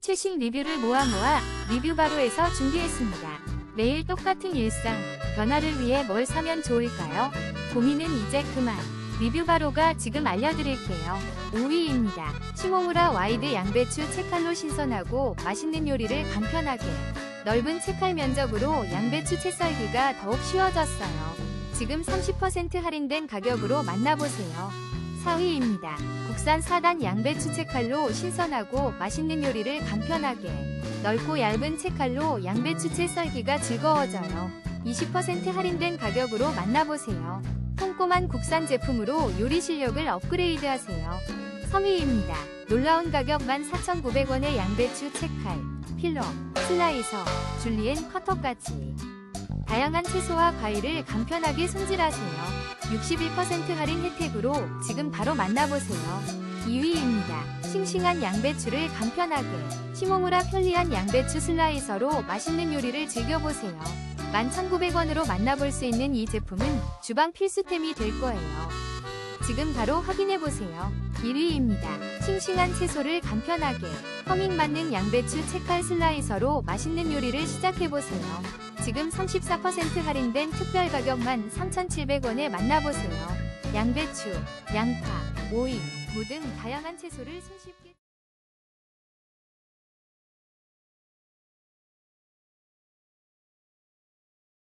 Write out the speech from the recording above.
최신 리뷰를 모아 모아 리뷰 바로에서 준비했습니다. 매일 똑같은 일상, 변화를 위해 뭘 사면 좋을까요? 고민은 이제 그만. 리뷰 바로가 지금 알려드릴게요. 5위입니다. 시모무라 와이드 양배추 채칼로 신선하고 맛있는 요리를 간편하게. 넓은 채칼 면적으로 양배추 채 썰기가 더욱 쉬워졌어요. 지금 30% 할인된 가격으로 만나보세요. 4위입니다. 국산 4단 양배추 채칼로 신선하고 맛있는 요리를 간편하게. 넓고 얇은 채칼로 양배추 채 썰기가 즐거워져요. 20% 할인된 가격으로 만나보세요. 꼼꼼한 국산 제품으로 요리 실력을 업그레이드하세요. 3위입니다. 놀라운 가격 14,900원의 양배추 채칼, 필러, 슬라이서, 줄리엔 커터까지. 다양한 채소와 과일을 간편하게 손질하세요. 61% 할인 혜택으로 지금 바로 만나보세요. 2위입니다. 싱싱한 양배추를 간편하게. 시모무라 편리한 양배추 슬라이서로 맛있는 요리를 즐겨보세요. 11,900원으로 만나볼 수 있는 이 제품은 주방 필수템이 될 거예요. 지금 바로 확인해보세요. 1위입니다. 싱싱한 채소를 간편하게. 허밍 맞는 양배추 채칼 슬라이서로 맛있는 요리를 시작해보세요. 지금 34% 할인된 특별 가격만 3,700원에 만나보세요. 양배추, 양파, 오이, 무등 다양한 채소를 손쉽게